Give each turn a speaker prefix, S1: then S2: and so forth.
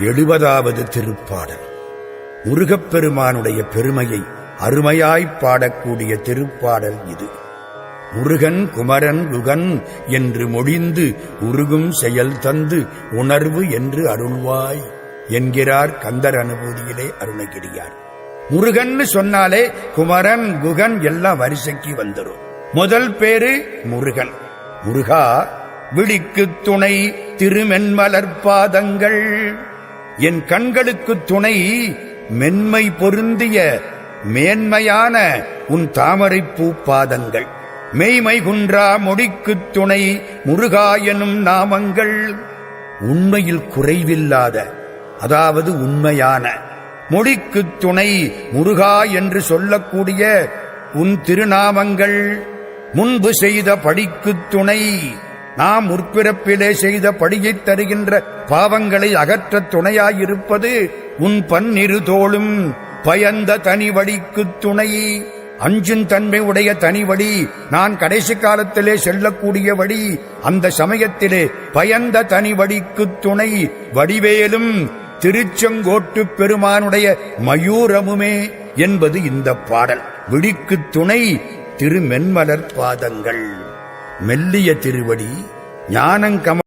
S1: எழுபதாவது திருப்பாடல். முருகப்பெருமானுடைய பெருமையை அருமையாய்ப் பாடக்கூடிய திருப்பாடல் இது. முருகன் குமரன் குகன் என்று மொழிந்து உருகும் செயல் தந்து உணர்வு என்று அருள்வாய் என்கிறார் கந்தர் அனுபூதியிலே அருணகிரியார். முருகன் சொன்னாலே குமரன் குகன் எல்லாம் வரிசைக்கு வந்துடும் முதல் பேரு முருகன். முருகா விழிக்கு துணை திருமென்மலர் பாதங்கள். என் கண்களுக்கு துணை மென்மை பொருந்திய மேன்மையான உன் தாமரைப்பூ பாதங்கள் மெய்மை குன்றா மொடிக்குத் துணை முருகா எனும் நாமங்கள். உண்மையில் குறைவில்லாத அதாவது உண்மையான மொழிக்குத் துணை முருகா என்று சொல்லக்கூடிய உன் திருநாமங்கள். முன்பு செய்த படிக்குத் துணை நாம் முற்பிறப்பிலே செய்த படியைத் தருகின்ற பாவங்களை அகற்றத் துணையாயிருப்பது உன் பன்னிரு தோளும் பயந்த தனிவடிக்குத் துணை. அஞ்சும் தன்மை உடைய தனி வழி நான் கடைசி காலத்திலே செல்லக்கூடிய வழி அந்த சமயத்திலே பயந்த தனி வழிக்குத் துணை. வடிவேலும் திருச்செங்கோட்டு பெருமானுடைய மயூரமுமே என்பது இந்த பாடல். விழிக்குத் துணை திருமென்மலர் பாதங்கள். மெல்லிய திருவடி ஞானங்கம